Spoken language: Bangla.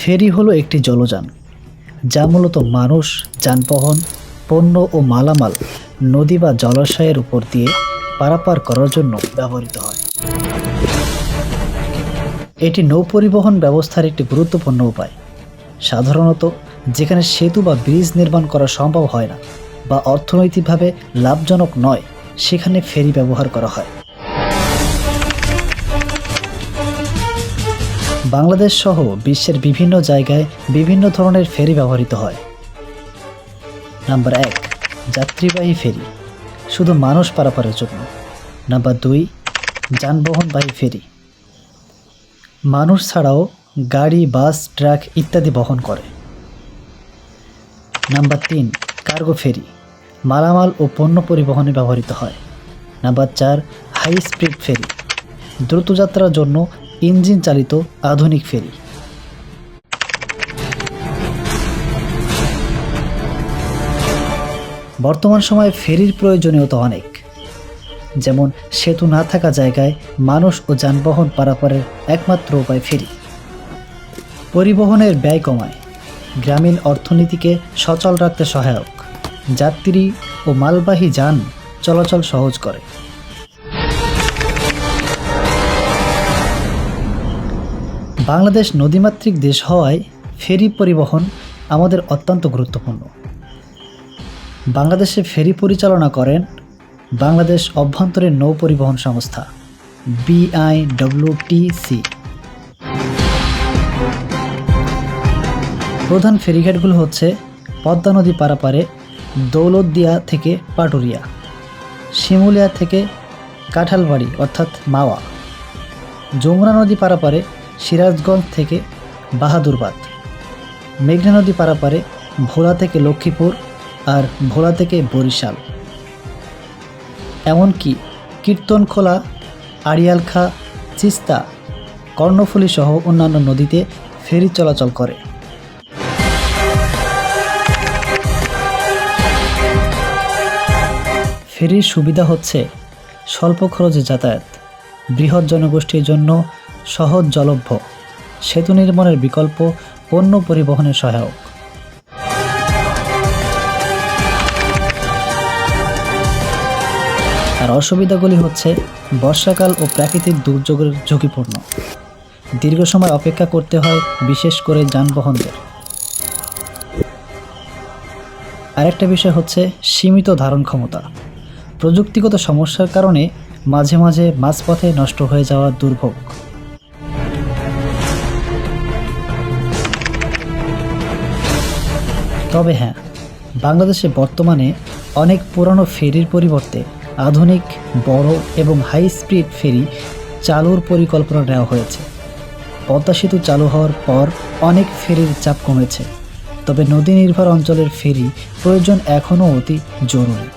ফেরি হলো একটি জলযান, যা মূলত মানুষ, যানবাহন, পণ্য ও মালামাল নদী বা জলাশয়ের উপর দিয়ে পারাপার করার জন্য ব্যবহৃত হয়। এটি নৌ পরিবহন ব্যবস্থার একটি গুরুত্বপূর্ণ উপায়। সাধারণত যেখানে সেতু বা ব্রিজ নির্মাণ করা সম্ভব হয় না বা অর্থনৈতিকভাবে লাভজনক নয়, সেখানে ফেরি ব্যবহার করা হয়। বাংলাদেশ সহ বিশ্বের বিভিন্ন জায়গায় বিভিন্ন ধরনের ফেরি ব্যবহৃত হয়। নাম্বার এক, যাত্রীবাহী ফেরি, শুধু মানুষ পারাপারের জন্য। নাম্বার দুই, যানবাহনবাহী ফেরি, মানুষ ছাড়াও গাড়ি, বাস, ট্রাক ইত্যাদি বহন করে। নাম্বার তিন, কার্গো ফেরি, মালামাল ও পণ্য পরিবহনে ব্যবহৃত হয়। নাম্বার চার, হাই স্পিড ফেরি দ্রুতযাত্রার জন্য ইঞ্জিন চালিত আধুনিক ফেরি। বর্তমান সময়ে ফেরির প্রয়োজনীয়তা অনেক। যেমন, সেতু না থাকা জায়গায় মানুষ ও যানবাহন পারাপারের একমাত্র উপায় ফেরি। পরিবহনের ব্যয় কমায়। গ্রামীণ অর্থনীতিকে সচল রাখতে সহায়ক। যাত্রী ও মালবাহী যান চলাচল সহজ করে। বাংলাদেশ নদীমাতৃক দেশ হওয়ায় ফেরি পরিবহন আমাদের অত্যন্ত গুরুত্বপূর্ণ। বাংলাদেশে ফেরি পরিচালনা করেন বাংলাদেশ অভ্যন্তরীণ নৌ পরিবহন সংস্থা বিআইডব্লিউটিসি প্রধান ফেরিঘাটগুলো হচ্ছে পদ্মা নদী পারাপারে, দৌলতদিয়া থেকে পাটুরিয়া, শিমুলিয়া থেকে কাঁঠালবাড়ি অর্থাৎ মাওয়া, যমুনা নদী পারাপারে সিরাজগঞ্জ থেকে বাহাদুরবাদ মেঘনা নদী পারাপারে ভোলা থেকে লক্ষ্মীপুর আর ভোলা থেকে বরিশাল। এমনকি কীর্তনখোলা, আড়িয়ালখা, চিস্তা কর্ণফুলী সহ অন্যান্য নদীতে ফেরি চলাচল করে। ফেরির সুবিধা হচ্ছে স্বল্প খরচে যাতায়াত। বৃহৎ জনগোষ্ঠীর জন্য সহজ জলভ্য, সেতু নির্মাণের বিকল্প, পণ্য পরিবহনের সহায়ক। আর অসুবিধাগুলি হচ্ছে, বর্ষাকাল ও প্রাকৃতিক দুর্যোগের ঝুঁকিপূর্ণ। দীর্ঘ সময় অপেক্ষা করতে হয়, বিশেষ করে যানবাহনদের। আরেকটা বিষয় হচ্ছে, সীমিত ধারণ ক্ষমতা। প্রযুক্তিগত সমস্যার কারণে মাঝে মাঝে মাঝপথে নষ্ট হয়ে যাওয়া দুর্ভোগ। তবে হ্যাঁ বাংলাদেশে বর্তমানে অনেক পুরানো ফেরির পরিবর্তে আধুনিক, বড় এবং হাই স্পিড ফেরি চালুর পরিকল্পনা নেওয়া হয়েছে। পদ্মা সেতু চালু হওয়ার পর অনেক ফেরির চাপ কমেছে, তবে নদী নির্ভর অঞ্চলের ফেরি প্রয়োজন এখনও অতি জরুরি।